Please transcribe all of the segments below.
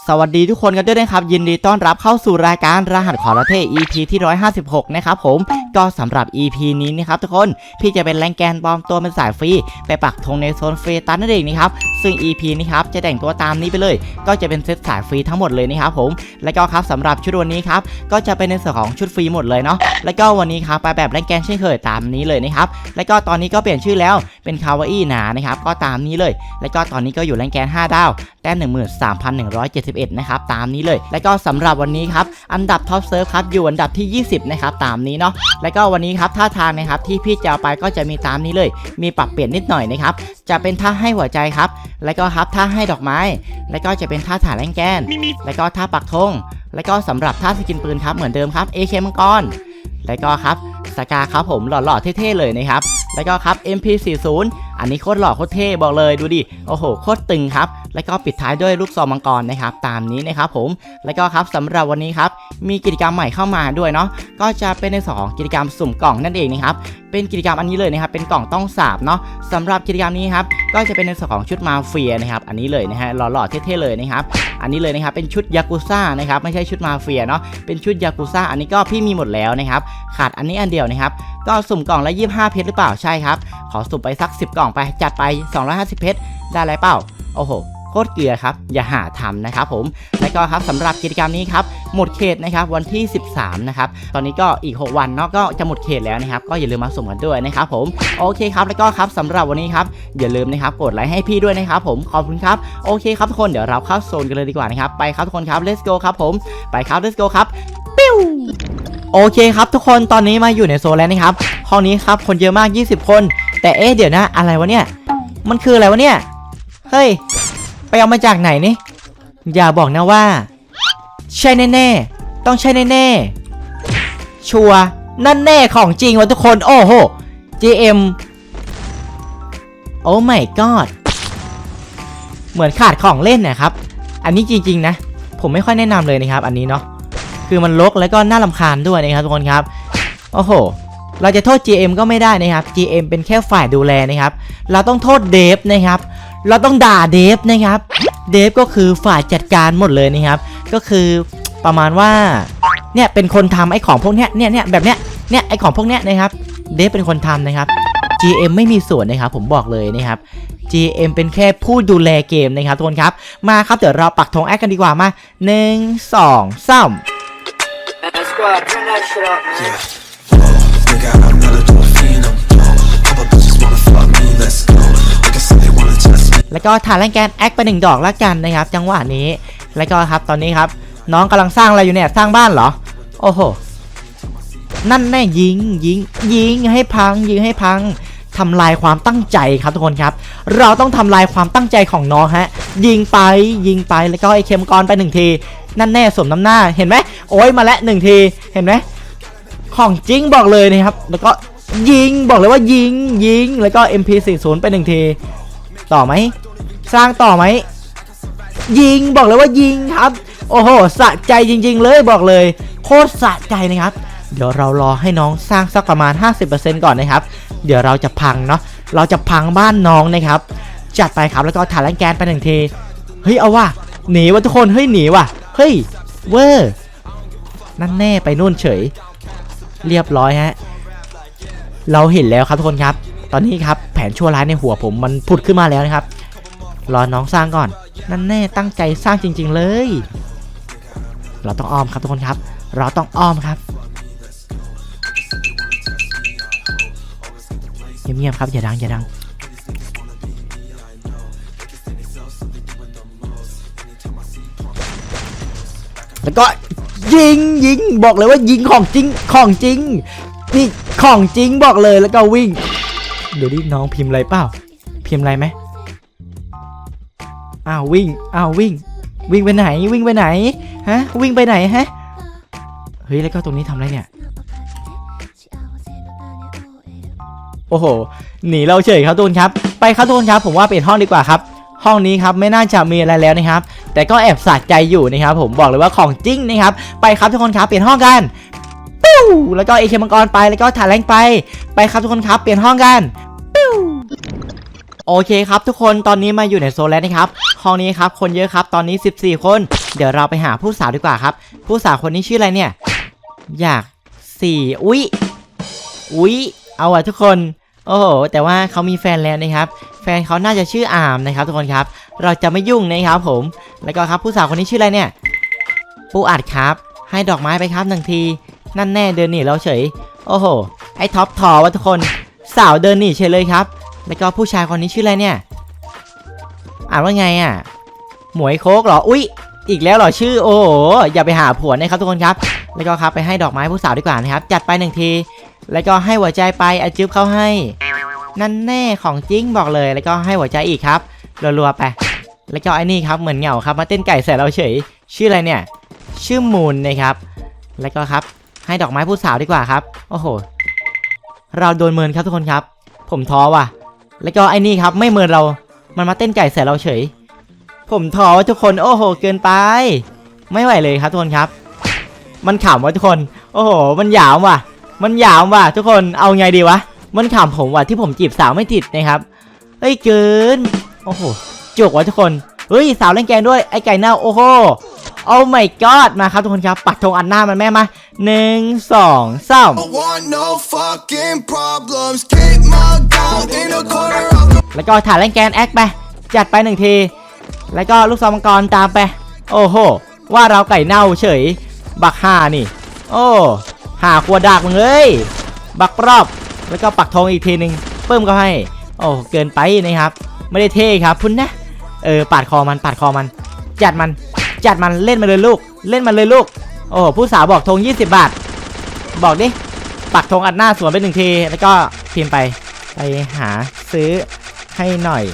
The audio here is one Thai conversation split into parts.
สวัสดีทุกคนกันด้วยนะครับ ยินดีต้อนรับเข้าสู่รายการรหัสขอระเท EP ที่ 156 นะครับผม ก็สำหรับ EP นี้นะครับทุกคนพี่จะเป็นแรงแกนปลอมตัวเป็นสายฟรีไปปักธงในโซนฟรีตันนั่นเองนะครับซึ่ง EP นี้ครับจะแต่งตัวตามนี้ไปเลย ก็จะเป็นเซตสายฟรีทั้งหมดเลยนะครับผมและก็ครับสำหรับชุดวันนี้ครับก็จะเป็นในส่วนของชุดฟรีหมดเลยเนาะและก็วันนี้ครับไปแบบแรงแกนเช่นเคยตามนี้เลยนะครับและก็ตอนนี้ก็เปลี่ยนชื่อแล้วเป็นคาวาอี้หนานะครับก็ตามนี้เลย และก็ตอนนี้ก็อยู่แรงแกน 5 ดาวแต้ม13,171 นะครับตามนี้เลย แล้วก็สำหรับวันนี้ครับอันดับท็อปเซิร์ฟครับอยู่อันดับที่ 20 นะครับตามนี้เนาะแล้วก็วันนี้ครับท่าทางนะครับที่พี่จะเอาไปก็จะมีตามนี้เลย มีปรับเปลี่ยนนิดหน่อยนะครับจะเป็นท่าให้หัวใจครับ แล้วก็ครับท่าให้ดอกไม้ แล้วก็จะเป็นท่าถ่ายแรงแกน แล้วก็ท่าปักธงแล้วก็สำหรับท่าสกินปืนครับเหมือนเดิมครับ AK มังกรแล้วก็ครับ สกาครับผมหล่อๆเท่ๆเลยนะครับ แล้วก็ครับ MP40 อันนี้โคตรหล่อโคตรเท่บอกเลยดูดิ โอ้โหโคตรตึงครับ แล้วก็ปิดท้ายด้วยลูกซองมังกรนะครับ ตามนี้นะครับผม แล้วก็ครับสำหรับวันนี้ครับ มีกิจกรรมใหม่เข้ามาด้วยเนาะ ก็จะเป็นในสองกิจกรรมสุ่มกล่องนั่นเองนะครับ เป็นกิจกรรมอันนี้เลยนะครับ เป็นกล่องต้องสาบเนาะสำหรับกิจกรรมนี้ครับ ก็จะเป็นในส่วนของชุดมาเฟียนะครับ อันนี้เลยนะฮะ หล่อๆเท่ๆเลยนะครับอันนี้เลยนะครับเป็นชุดยากุซ่านะครับไม่ใช่ชุดมาเฟียเนาะเป็นชุดยากุซ่าอันนี้ก็พี่มีหมดแล้วนะครับขาดอันนี้อันเดียวนะครับก็สุ่มกล่องละ25 เพชรหรือเปล่าใช่ครับ ขอสุ่มไปสัก 10 กล่องไปจัดไป 250 เพชรได้ไรเปล่า โอ้โหโคตรเกลือครับ อย่าหาทำนะครับผม แล้วก็ครับสำหรับกิจกรรมนี้ครับ หมดเขตนะครับวันที่ 13 นะครับ ตอนนี้ก็อีก 6 วันเนาะก็จะหมดเขตแล้วนะครับ ก็อย่าลืมมาสุ่มกันด้วยนะครับผม โอเคครับ แล้วก็ครับสำหรับวันนี้ครับ อย่าลืมนะครับกดไลค์ให้พี่ด้วยนะครับผม ขอบคุณครับ โอเคครับทุกคน เดี๋ยวเราเข้าโซนกันเลยดีกว่านะครับ ไปครับทุกคนครับ let's go ครับผม ไปครับ let's go ครับ ปิ้ว โอเคครับทุกคนตอนนี้มาอยู่ในโซนแล้วนะครับห้องนี้ครับคนเยอะมาก 20 คน แต่เอ๊ะเดี๋ยวนะอะไรวะเนี่ย มันคืออะไรวะเนี่ย เฮ้ย ไปเอามาจากไหนนี่ อย่าบอกนะว่า ใช่แน่ๆ ต้องใช่แน่ๆ ชัวร์นั่นแน่ของจริงวะทุกคน โอ้โห GM โอ้ my god เหมือนขาดของเล่นนะครับ อันนี้จริงๆนะ ผมไม่ค่อยแนะนำเลยนะครับ อันนี้เนาะ คือมันลกแล้วก็น่าลำคาญด้วยนะครับทุกคนครับ โอ้โห เราจะโทษ GM ก็ไม่ได้นะครับ GM เป็นแค่ฝ่ายดูแลนะครับ เราต้องโทษเดฟนะครับ เราต้องด่าเดฟนะครับ เดฟก็คือฝ่ายจัดการหมดเลยนะครับ ก็คือประมาณว่า เนี่ยเป็นคนทำไอ้ของพวกเนี้ย เนี่ยเนี่ยแบบเนี้ย เนี่ยไอ้ของพวกเนี้ยนะครับ เดฟเป็นคนทำนะครับ GM ไม่มีส่วนนะครับ ผมบอกเลยนะครับ GM เป็นแค่ผู้ดูแลเกมนะครับทุกคนครับ มาครับเดี๋ยวเราปักธงแอคกันดีกว่ามา 1 2 3 squad, turn that shit up, man. Yeah. แล้วก็ทานแรงแกนแอคไปหนึ่งดอกละกันนะครับ จังหวะนี้ แล้วก็ครับตอนนี้ครับ น้องกำลังสร้างอะไรอยู่เนี่ย สร้างบ้านเหรอ โอ้โห นั่นแน่ยิงยิงยิงให้พัง ยิงให้พังทำลายความตั้งใจครับทุกคนครับ เราต้องทำลายความตั้งใจของน้องฮะ ยิงไปยิงไปแล้วก็ไอเข็มกรไปหนึ่งที นั่นแน่สมน้ำหน้าเห็นไหมโอ้ยมาแล้วหนึ่งทีเห็นไหมของจริงบอกเลยนะครับ แล้วก็ยิงบอกเลยว่ายิงยิงแล้วก็ MP40 ไปหนึ่งที ต่อไหมสร้างต่อไหมยิงบอกเลยว่ายิงครับ โอ้โหสะใจจริง ๆ เลยบอกเลย โคตรสะใจนะครับ เดี๋ยวเรารอให้น้องสร้างสักประมาณ 50%ก่อนนะครับ เดี๋ยวเราจะพังเนาะเราจะพังบ้านน้องนะครับจัดไปครับแล้วก็ถ่ายแรงแกนไปหนึ่งทีเฮ้ยเอาว่ะหนีว่ะทุกคนเฮ้ยหนีว่ะ เฮ้ย เวอร์นั่นแน่ไปนู่นเฉย เรียบร้อยฮะ เราเห็นแล้วครับทุกคนครับ ตอนนี้ครับแผนชั่วร้ายในหัวผมมันผุดขึ้นมาแล้วนะครับ รอน้องสร้างก่อน นั่นแน่ตั้งใจสร้างจริง ๆ เลย เราต้องอ้อมครับทุกคนครับ เราต้องอ้อมครับเงียบๆครับอย่าดังอย่าดัง แล้วก็ยิงยิงบอกเลยว่ายิงของจริงของจริง นี่ของจริงบอกเลยแล้วก็วิ่ง เดี๋ยวดิน้องพิมพ์อะไรเปล่า พิมพ์อะไรไหมอ้าววิ่งอ้าววิ่ง วิ่งไปไหนวิ่งไปไหนฮะวิ่งไปไหนฮะเฮ้ยแล้วก็ตรงนี้ทำอะไรเนี่ยโอ้โหหนีเราเฉยครับทุกคนครับ ไปครับทุกคนครับ ผมว่าเปลี่ยนห้องดีกว่าครับ ห้องนี้ครับไม่น่าจะมีอะไรแล้วนะครับ แต่ก็แอบสะใจอยู่นะครับผมบอกเลยว่าของจริงนะครับไปครับทุกคนครับเปลี่ยนห้องกันปิ้วแล้วก็เอเคมังกรไปแล้วก็ถ่ายแรงไปไปครับทุกคนครับเปลี่ยนห้องกันปิ้วโอเคครับทุกคนตอนนี้มาอยู่ในโซนแล้วนะครับห้องนี้ครับคนเยอะครับตอนนี้ 14 คน เดี๋ยวเราไปหาผู้สาวดีกว่าครับ ผู้สาวคนนี้ชื่ออะไรเนี่ย อยากสี่อุ๊ยอุ๊ยเอาอะทุกคน โอ้โหแต่ว่าเขามีแฟนแล้วนะครับ แฟนเขาน่าจะชื่ออามนะครับทุกคนครับ เราจะไม่ยุ่งนะครับผม แล้วก็ครับผู้สาวคนนี้ชื่ออะไรเนี่ย ปูอัดครับ ให้ดอกไม้ไปครับหนึ่งที นั่นแน่เดินหนีเราเฉย โอ้โห ไอ้ท็อปทอวะทุกคน สาวเดินหนีเฉยเลยครับ แล้วก็ผู้ชายคนนี้ชื่ออะไรเนี่ย อ่านว่าไงอะ หมวยโคกเหรอ อุ๊ย อีกแล้วเหรอชื่อ โอ้โห อย่าไปหาผัวนะครับทุกคนครับ แล้วก็ครับไปให้ดอกไม้ผู้สาวดีกว่านะครับ จัดไปหนึ่งที แล้วก็ให้หัวใจไปอาจึ๊บเข้าให้ นั่นแน่ของจริงบอกเลยแล้วก็ให้หัวใจอีกครับรัวๆไป แล้วก็ไอ้นี่ครับเหมือนเหงาครับมาเต้นไก่ใส่เราเฉย ชื่ออะไรเนี่ย ชื่อมูนนะครับ แล้วก็ครับให้ดอกไม้ผู้สาวดีกว่าครับ โอ้โห เราโดนเมินครับทุกคนครับ ผมท้อว่ะ แล้วก็ไอ้นี่ครับไม่เมินเรา มันมาเต้นไก่ใส่เราเฉย ผมท้อว่ะทุกคนโอ้โห เกินไป ไม่ไหวเลยครับทุกคนครับ มันขำว่ะทุกคน โอ้โห มันหยามว่ะ มันหยามว่ะ ทุกคนเอาไงดีวะ มันขำผมว่ะที่ผมจีบสาวไม่ติดนะครับเฮ้ยเกินโอ้โหจุกว่ะทุกคนเฮ้ยสาวเล่นแกงด้วยไอ้ไก่เน่าโอ้โหโอ้ my god มาครับทุกคนครับ ปักธงอันหน้ามันแม่มาหนึ่งสองสาม I want no fucking problems. Keep my gun in the corner of the แล้วก็ถ่ายเล่นแกนแอคไป จัดไปหนึ่งที แล้วก็ลูกซองมังกรตามไป โอ้โห ว่าเราไก่เน่าเฉย บักห่านี่ โอ้หาขวดดากมึงเอ้ย บักรอบ แล้วก็ปักธงอีกทีหนึ่งเพิ่มก็ให้ โอ้เกินไปนะครับ ไม่ได้เท่ครับพุ่นนะ เออปาดคอมันปาดคอมัน จัดมันจัดมันเล่นมาเลยลูก เล่นมาเลยลูก โอ้ผู้สาวบอกธง20 บาท บอกดิปักธงอัดหน้าสวนไปหนึ่งที แล้วก็พิมพ์ไปไปหาซื้อให้หน่อย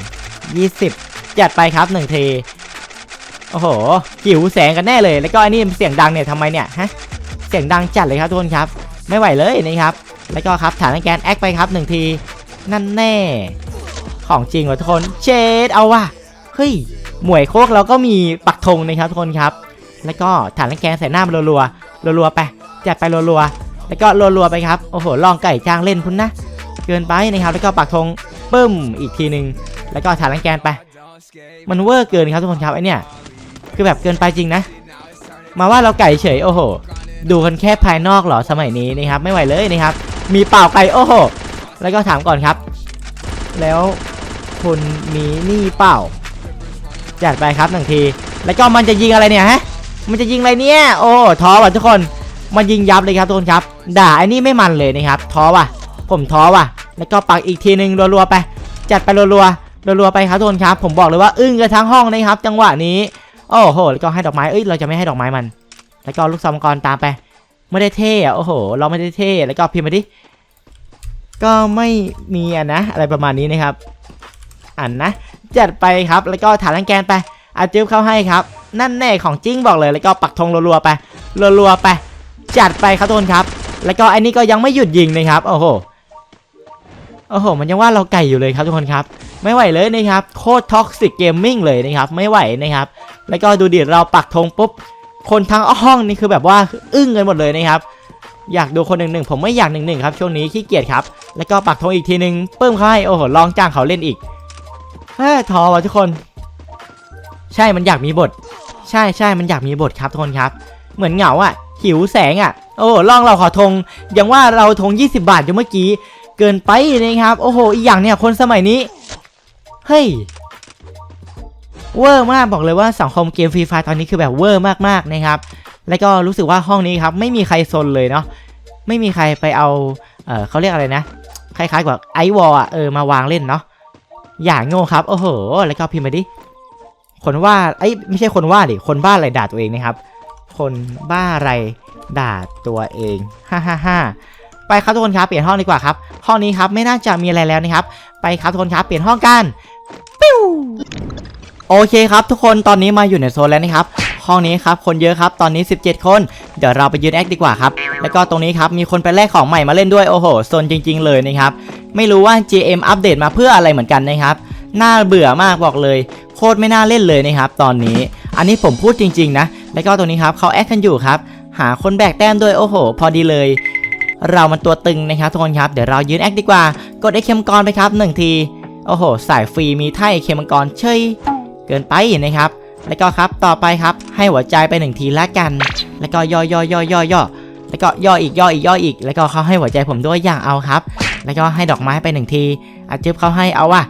20 จัดไปครับหนึ่งทีโอ้โหหิวแสงกันแน่เลย แล้วก็อันนี้เสียงดังเนี่ยทำไมเนี่ยฮะเสียงดังจัดเลยครับทุกคนครับ ไม่ไหวเลยนะครับ แล้วก็ครับฐานแกนแอคไปครับหนึ่งที นั่นแน่ ของจริงว่ะทุกคน เชดเอาว่ะ เฮ้ย หมวยโคกเราก็มีปักธงนะครับทุกคนครับ แล้วก็ฐานแกนใส่หน้ามันรัวๆ รัวๆไป จัดไปรัวๆ แล้วก็รัวๆไปครับ โอ้โห ลองไก่จ้างเล่นพุ่นนะ เกินไปนะครับ แล้วก็ปักธงปึ้มอีกทีหนึ่งแล้วก็ฐานแกนไป มันเวอร์เกินครับทุกคนครับไอเนี่ย คือแบบเกินไปจริงนะ มาว่าเราไก่เฉย โอ้โห ดูกันแค่ภายนอกเหรอสมัยนี้นะครับ ไม่ไหวเลยนะครับ มีเปล่าไกโอ้โหแล้วก็ถามก่อนครับ แล้วคุณมีหนี่เปล่าจัดไปครับหนึ่งที แล้วก็มันจะยิงอะไรเนี่ยฮะ มันจะยิงอะไรเนี่ย โอ้ท้อว่ะทุกคน มันยิงยับเลยครับทุกคนครับ ด่าไอ้นี่ไม่มันเลยนะครับ ท้อว่ะ ผมท้อว่ะ แล้วก็ปักอีกทีหนึ่งรัวๆไป จัดไปรัวๆ รัวๆไปครับทุกคนครับ ผมบอกเลยว่าอึ้งกันทั้งห้องนะครับ จังหวะนี้ โอ้โห แล้วก็ให้ดอกไม้ เอ้ย เราจะไม่ให้ดอกไม้มัน แล้วก็ลูกซองมังกรตามไป ไม่ได้เท่อะโอ้โห เราไม่ได้เท่แล้วก็พิมพ์มาดิก็ไม่มีอะนะ อะไรประมาณนี้นะครับอ่านนะจัดไปครับแล้วก็ฐานแรงแกนไปอาจิ้วเข้าให้ครับ นั่นแน่ของจริงบอกเลยแล้วก็ปักธงรัวๆไปรัวๆไปจัดไปครับทุกคนครับ แล้วก็ไอ้นี่ก็ยังไม่หยุดยิงนะครับโอ้โหโอ้โห มันยังว่าเราไก่อยู่เลยครับทุกคนครับ ไม่ไหวเลยนะครับ โคตรท็อกซิกเกมมิ่งเลยนะครับ ไม่ไหวนะครับ แล้วก็ดูดิเราปักธงปุ๊บ คนทั้งห้องนี่คือแบบว่าอึ้งกันหมดเลยนะครับอยากดูคนหนึ่งหนึ่งผมไม่อยากหนึ่งหนึ่งครับช่วงนี้ขี้เกียจครับ แล้วก็ปักธงอีกทีหนึ่งเพิ่มเขาให้โอ้โหลองจ้างเขาเล่นอีกเฮ้ยท้อว่ะทุกคน ใช่มันอยากมีบท ใช่ใช่มันอยากมีบทครับทุกคนครับ เหมือนเหงาอะ หิวแสงอะ โอ้โหลองเราขอธงอย่างว่าเราธง20 บาทอยู่เมื่อกี้ เกินไปนะครับ โอ้โห อีกอย่างเนี่ยคนสมัยนี้ เฮ้ย เวอร์มากบอกเลยว่าสังคมเกมฟรีไฟตอนนี้คือแบบเวอร์มากๆนะครับแล้วก็รู้สึกว่าห้องนี้ครับไม่มีใครซนเลยเนาะไม่มีใครไปเอาเออเขาเรียกอะไรนะ คล้ายๆกับไอวอลอะเออมาวางเล่นเนาะอย่างโง่ครับโอ้โหแล้วก็พิมพ์มาดิคนว่าไอ้ไม่ใช่คนว่าดิคนบ้าอะไรด่าตัวเองนะครับ คนบ้าอะไรด่าตัวเองฮ่าฮ่าฮ่าไปครับทุกคนครับเปลี่ยนห้องดีกว่าครับ ห้องนี้ครับไม่น่าจะมีอะไรแล้วนะครับ ไปครับทุกคนครับเปลี่ยนห้องกันปิ้ว โอเคครับทุกคนตอนนี้มาอยู่ในโซนแล้วนะครับห้องนี้ครับคนเยอะครับตอนนี้ 17 คน เดี๋ยวเราไปยืนแอคดีกว่าครับแล้วก็ตรงนี้ครับมีคนไปแลกของใหม่มาเล่นด้วยโอ้โหโซนจริง ๆ เลยนะครับไม่รู้ว่า GM อัปเดตมาเพื่ออะไรเหมือนกันนะครับน่าเบื่อมากบอกเลยโคตรไม่น่าเล่นเลยนะครับตอนนี้ อันนี้ผมพูดจริง ๆ นะ แล้วก็ตรงนี้ครับเขาแอคกันอยู่ครับหาคนแบกแต้มด้วยโอ้โห พอดีเลย เรามันตัวตึงนะครับทุกคนครับเดี๋ยวเรายืนแอคดีกว่า กดไอเคมกรไปครับหนึ่งทีโอ้โห สายฟรีมีไท่เคมังกรเชย เกินไปนะครับ แล้วก็ครับต่อไปครับให้หัวใจไปหนึ่งทีละกัน แล้วก็ย่อย่อย่อย่อย่อแล้วก็ย่ออีกย่ออีกย่ออีก แล้วก็เขาให้หัวใจผมด้วยอย่างเอาครับ แล้วก็ให้ดอกไม้ไปหนึ่งทีอาจึ๊บเขาให้เอาว่ะ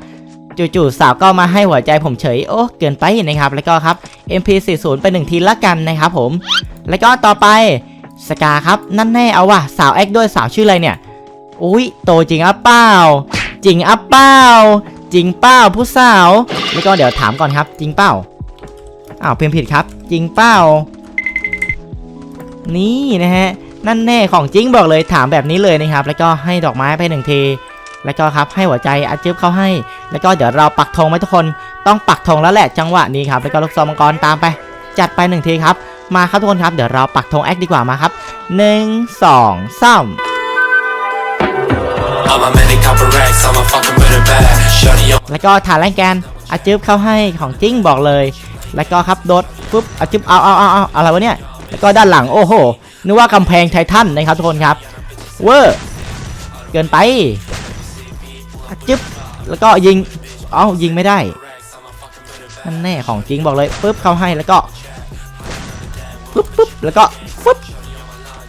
จู่ๆสาวก็มาให้หัวใจผมเฉยโอ้เกินไปนะครับ แล้วก็ครับ MP40 ไปหนึ่งทีละกันนะครับผม แล้วก็ต่อไปสกาครับนั่นแน่เอาว่ะสาวแอคด้วยสาวชื่ออะไรเนี่ยอุ้ยโตจริงอะเปล่าจริงอะเปล่าจริงเปล่าผู้สาว แล้วก็เดี๋ยวถามก่อนครับ จริงเปล่าอ้าวเพียงผิดครับ จริงเปล่านี่นะฮะนั่นแน่ของจริงบอกเลยถามแบบนี้เลยนะครับ แล้วก็ให้ดอกไม้ไปหนึ่งทีแล้วก็ครับให้หัวใจอาจึ๊บเขาให้ แล้วก็เดี๋ยวเราปักธงไว้ทุกคนต้องปักธงแล้วแหละจังหวะนี้ครับแล้วก็ลูกซองมังกรตามไป จัดไปหนึ่งทีครับ มาครับทุกคนครับเดี๋ยวเราปักธงแอคดีกว่ามาครับหนึ่งสองสาม I'm a many copper racks, I'm a fucking with a bag. Shorty, yo, แล้วก็ฐานแรงแกน อาจึบเข้าให้ของจริงบอกเลย แล้วก็ครับโดดปุ๊บอาจึบเอาเอาเอาเอาอะไรวะเนี่ยแล้วก็ด้านหลังโอ้โหนึกว่ากำแพงไททันนะครับทุกคนครับเวอร์เกินไปอาจึบแล้วก็ยิงเอ้ายิงไม่ได้นั่นแน่ของจริงบอกเลยปุ๊บเข้าให้แล้วก็ปุ๊บปุ๊บแล้วก็ปุ๊บ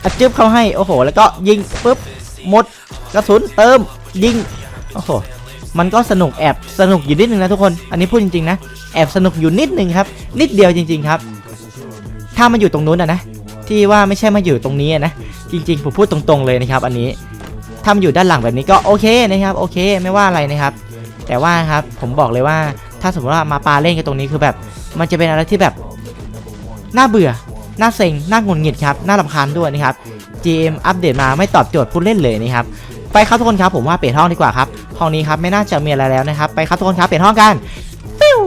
อาจึบเข้าให้โอ้โห แล้วก็ยิงปุ๊บหมดกระสุนเติมยิงโอ้โห มันก็สนุกแอบสนุกอยู่นิดนึงนะทุกคน อันนี้พูดจริงๆนะ แอบสนุกอยู่นิดนึงครับ นิดเดียวจริง ๆครับ ถ้ามาอยู่ตรงนู้นอะนะ ที่ว่าไม่ใช่มาอยู่ตรงนี้อะนะ จริงๆผมพูดตรงๆเลยนะครับ อันนี้ถ้าอยู่ด้านหลังแบบนี้ก็โอเคนะครับ โอเคไม่ว่าอะไรนะครับ แต่ว่าครับผมบอกเลยว่า ถ้าสมมติว่ามาปาเล่นกันตรงนี้คือแบบ มันจะเป็นอะไรที่แบบน่าเบื่อน่าเซ็งน่าหงุดหงิดครับน่ารำคาญด้วยนะครับ GM อัปเดตมาไม่ตอบโจทย์ผู้เล่นเลยนะครับ ไปครับทุกคนครับผมว่าเปลี่ยนห้องดีกว่าครับห้องนี้ครับไม่น่าจะมีอะไรแล้วนะครับ ไปครับทุกคนครับเปลี่ยนห้องกันปิ้ว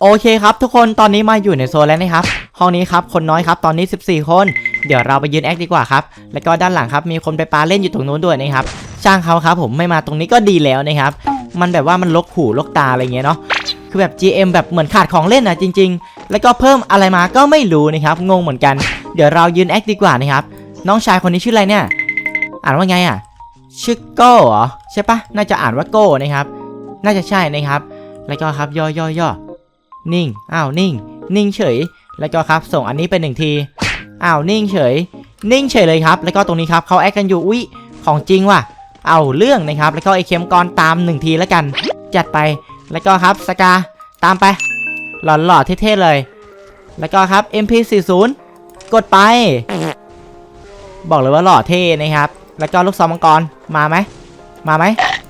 โอเคครับ ทุกคนตอนนี้มาอยู่ในโซนแล้วนะครับห้องนี้ครับคนน้อยครับตอนนี้ 14 คน เดี๋ยวเราไปยืนแอคดีกว่าครับแล้วก็ด้านหลังครับมีคนไปปาเล่นอยู่ตรงนู้นด้วยนะครับช่างเขาครับผมไม่มาตรงนี้ก็ดีแล้วนะครับมันแบบว่ามันลกหูลกตาอะไรเงี้ยเนาะคือแบบ GM แบบเหมือนขาดของเล่นอะจริง ๆ แล้วก็เพิ่มอะไรมาก็ไม่รู้นะครับงงเหมือนกัน เดี๋ยวเรายืนแอคดีกว่านะครับน้องชายคนนี้ชื่ออะไรเนี่ย อ่านว่าไงอะ ชื่อโก้เหรอใช่ปะน่าจะอ่านว่าโก้นะครับ น่าจะใช่นะครับ แล้วก็ครับย่อย่อย่อนิ่งอ้าวนิ่ง นิ่งเฉย แล้วก็ครับส่งอันนี้ไปหนึ่งทีอ้าวนิ่งเฉย นิ่งเฉยเลยครับ แล้วก็ตรงนี้ครับเขาแอคกันอยู่อุ๊ยของจริงว่ะ เอาเรื่องนะครับ แล้วก็ไอเข็มกรตามหนึ่งทีแล้วกัน จัดไปแล้วก็ครับสกาตามไป หล่อๆเท่ๆเลย แล้วก็ครับ MP40 กดไป บอกเลยว่าหล่อเท่นะครับ แล้วก็ลูกซองมังกรมาไหมมาไหม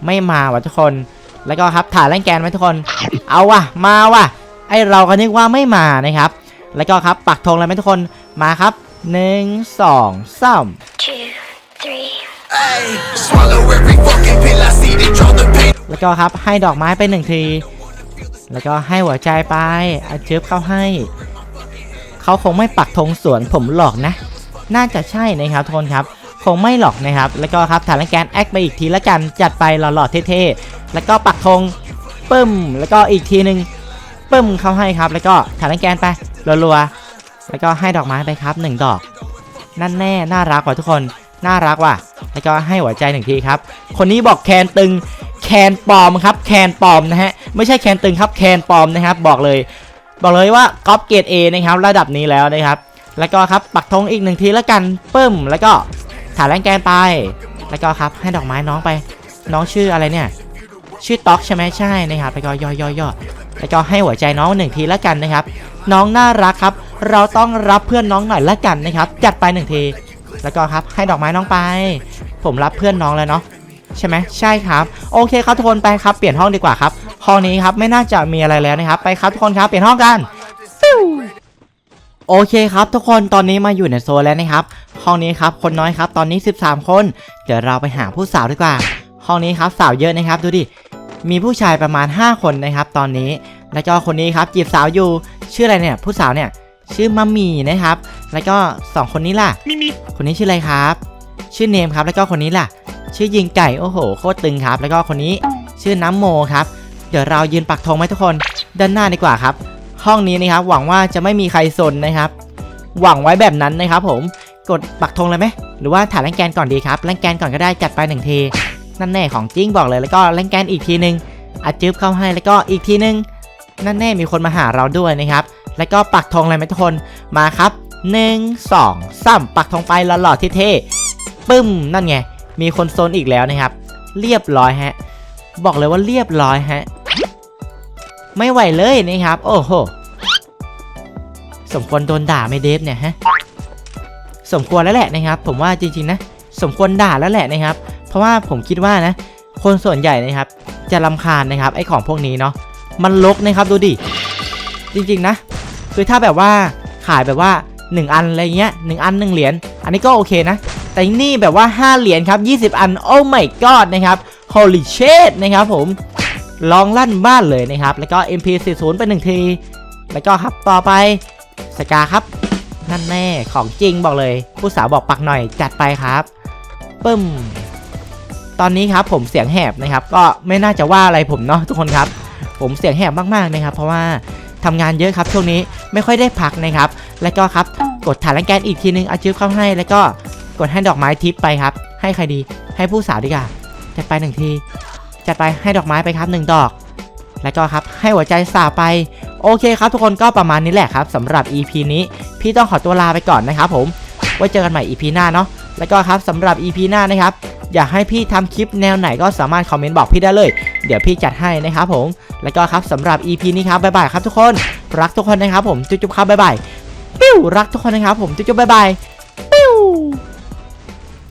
ไม่มาว่ะทุกคน แล้วก็ครับถ่ายแรงแกนไหมทุกคน เอาว่ะมาว่ะไอเราก็นึกว่าไม่มานะครับ แล้วก็ครับปักธงเลยไหมทุกคนมาครับหนึ่งสองสาม two, three. swallow every fucking pill I see, they draw the pain. แล้วก็ครับให้ดอกไม้ไปหนึ่งที แล้วก็ให้หัวใจไปอาเจิบเข้าให้ เขาคงไม่ปักธงสวนผมหรอกนะ น่าจะใช่นะครับทุกคนครับ คงไม่หรอกนะครับ แล้วก็ครับฐานแรแกนแอคไปอีกทีละกัน จัดไปหล่อๆเท่ๆ แล้วก็ปักธงปึ้ม แล้วก็อีกทีหนึ่งปึ้มเข้าให้ครับ แล้วก็ฐานแรงแกนไปรัวๆ แล้วก็ให้ดอกไม้ไปครับหนึ่งดอก นั่นแน่ น่ารักว่ะทุกคน น่ารักว่ะ แล้วก็ให้หัวใจหนึ่งทีครับ คนนี้บอกแคนตึง แคนปลอมครับ แคนปลอมนะฮะ ไม่ใช่แคนตึงครับ แคนปลอมนะครับ บอกเลย บอกเลยว่าก๊อปเกรด A นะครับ ระดับนี้แล้วนะครับ แล้วก็ครับปักธงอีกหนึ่งทีแล้วกัน ปึ้ม แล้วก็ ฐานแรงแกนไป แล้วก็ครับให้ดอกไม้น้องไป น้องชื่ออะไรเนี่ย ชื่อต๊อกใช่ไหมใช่นะครับแล้วก็ย่อย่อยแล้วก็ให้หัวใจน้องหนึ่งทีแล้วกันนะครับ น้องน่ารักครับ เราต้องรับเพื่อนน้องหน่อยละกันนะครับ จัดไปหนึ่งที แล้วก็ครับให้ดอกไม้น้องไป ผมรับเพื่อนน้องแล้วเนาะใช่ไหมใช่ครับ โอเคครับทุกคนไปครับเปลี่ยนห้องดีกว่าครับห้องนี้ครับไม่น่าจะมีอะไรแล้วนะครับ ไปครับทุกคนครับเปลี่ยนห้องกัน โอเคครับ ทุกคนตอนนี้มาอยู่ในโซนแล้วนะครับ ห้องนี้ครับคนน้อยครับ ตอนนี้ 13 คน เดี๋ยวเราไปหาผู้สาวดีกว่า ห้องนี้ครับสาวเยอะนะครับ ดูดิ มีผู้ชายประมาณ 5 คนนะครับ ตอนนี้แล้วก็คนนี้ครับจีบสาวอยู่ชื่ออะไรเนี่ย ผู้สาวเนี่ยชื่อมัมมี่นะครับ แล้วก็สองคนนี้ล่ะคนนี้ชื่ออะไรครับ ชื่อเนมครับแล้วก็คนนี้ล่ะ ชื่อยิงไก่โอ้โหโคตรตึงครับ แล้วก็คนนี้ชื่อน้ำโมครับ เดี๋ยวเรายืนปักธงไหมทุกคนด้านหน้าดีกว่าครับ ห้องนี้นะครับ หวังว่าจะไม่มีใครสนนะครับ หวังไว้แบบนั้นนะครับ ผมกดปักธงเลยไหมหรือว่าถ่ายแรงแกนก่อนดีครับแรงแกนก่อนก็ได้จัดไปหนึ่งทีนั่นแน่ของจริงบอกเลยแล้วก็แรงแกนอีกทีหนึ่งอัดจึ๊บเข้าให้แล้วก็อีกทีหนึ่งนั่นแน่มีคนมาหาเราด้วยนะครับ แล้วก็ปักธงเลยไหมทุกคนมาครับ1 2 3ปักธงไปหล่อๆเท่ๆปึ้มนั่นไงมีคนโซนอีกแล้วนะครับ เรียบร้อยฮะ บอกเลยว่าเรียบร้อยฮะ ไม่ไหวเลยนะครับ โอ้โห สมควรโดนด่าไม่เดฟเนี่ยฮะ สมควรแล้วแหละนะครับ ผมว่าจริงๆนะ สมควรด่าแล้วแหละนะครับ เพราะว่าผมคิดว่านะ คนส่วนใหญ่นะครับ จะรำคาญนะครับไอ้ของพวกนี้เนาะ มันลกนะครับดูดิ จริงๆนะ คือถ้าแบบว่าขายแบบว่า 1 อันอะไรเงี้ย1อัน1เหรียญ อันนี้ก็โอเคนะ แต่นี่แบบว่า 5 เหรียญครับ 20 อัน โอ้ my god นะครับ holy shit นะครับผม ลองลั่นบ้านเลยนะครับ แล้วก็ MP40 ไป1ที แล้วก็ครับต่อไปสกาครับ นั่นแน่ของจริงบอกเลย ผู้สาวบอกปักหน่อยจัดไปครับปึ้ม ตอนนี้ครับผมเสียงแหบนะครับ ก็ไม่น่าจะว่าอะไรผมเนาะทุกคนครับ ผมเสียงแหบมากๆนะครับ เพราะว่าทำงานเยอะครับ ช่วงนี้ไม่ค่อยได้พักนะครับ แล้วก็ครับกดถ่ายแรงแกนอีกทีนึงอาชิพเข้าให้ แล้วก็กดให้ดอกไม้ทิปไปครับ ให้ใครดีให้ผู้สาวดีกว่าจัดไปหนึ่งที จัดไปให้ดอกไม้ไปครับหนึ่งดอก แล้วก็ครับให้หัวใจสาไป โอเคครับทุกคนก็ประมาณนี้แหละครับสำหรับ EP นี้ พี่ต้องขอตัวลาไปก่อนนะครับผมไว้เจอกันใหม่ EP หน้าเนาะแล้วก็ครับสำหรับ EP หน้านะครับอยากให้พี่ทำคลิปแนวไหนก็สามารถคอมเมนต์บอกพี่ได้เลย เดี๋ยวพี่จัดให้นะครับผม แล้วก็ครับสำหรับ EP นี้ครับบ๊ายบายครับทุกคน รักทุกคนนะครับผม จุ๊บๆครับบ๊ายบาย ปิ้วรักทุกคนนะครับผม จุ๊บๆบ๊ายบาย ปิ้ว